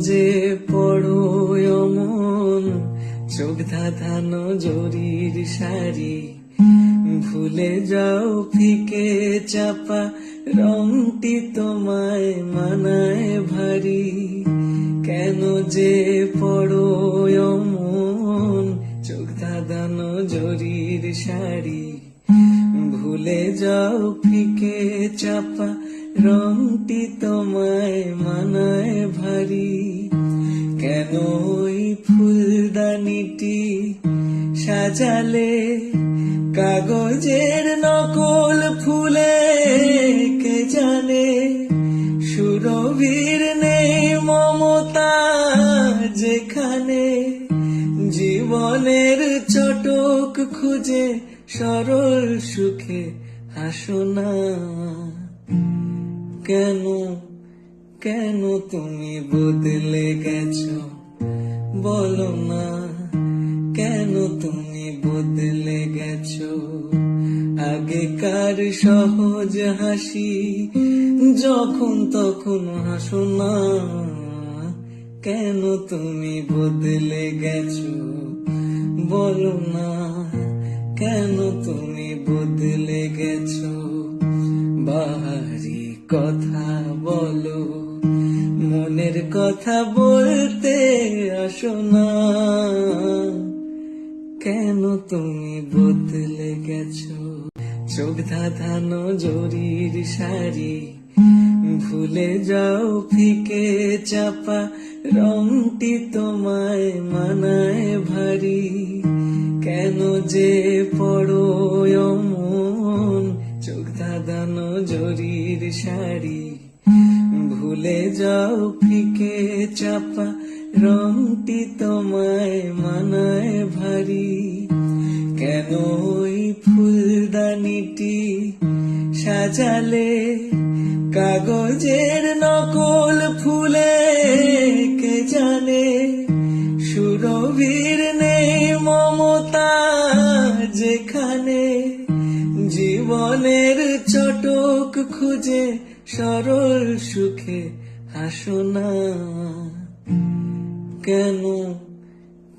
যে পড়ো অমন। চোখ ধাঁধানো জরির শাড়ি। ভুলে যাও ফিকে চাপা, রংটি তোমায় মানায় ভারী। কেন যে পড়ো অমন, চোখ ধাঁধানো জরির শাড়ি। ভুলে যাও ফিকে চাপা রংটি তোমায় মানায় ভারী। কেন ওই ফুলদানিটি সাজালে? কাগজের নকল ফুলে কে জানে? সুরভীর নেই মমতা যেখানে। জীবনের চটক খুঁজে সরল সুখে হাসো না। কেন কেন তুমি বদলে গেছো? বলো না, কেন তুমি বদলে গেছো? আগেকার সহজ হাসি যখন তখন হাসো না। কেন তুমি বদলে গেছো? বলো না, কেন তুমি কথা বলো, মনের কথা বলতে আসো না। কেন তুমি বদলে গেছো? চোখ ধাঁধানো জরির শাড়ি, ভুলে যাও ফিকে চাপা, রংটি তোমায় মানায় ভারী। কেন যে পড়ো অমন, চোখ ধাঁধানো জরির শাড়ি। ভুলে যাও ফিকে চাপা, রংটি তোমায় মানায় ভারী। কেন ওই ফুলদানিটি সাজালে? কাগজের নকল ফুলে কে জানে? সুরভীর নেই মমতা যেখানে। জীবনের চটক খুঁজে সরল সুখে হাসো না। কেন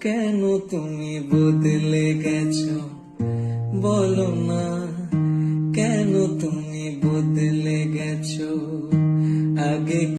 কেন তুমি বদলে গেছো বলো না। কেন তুমি বদলে গেছো আগে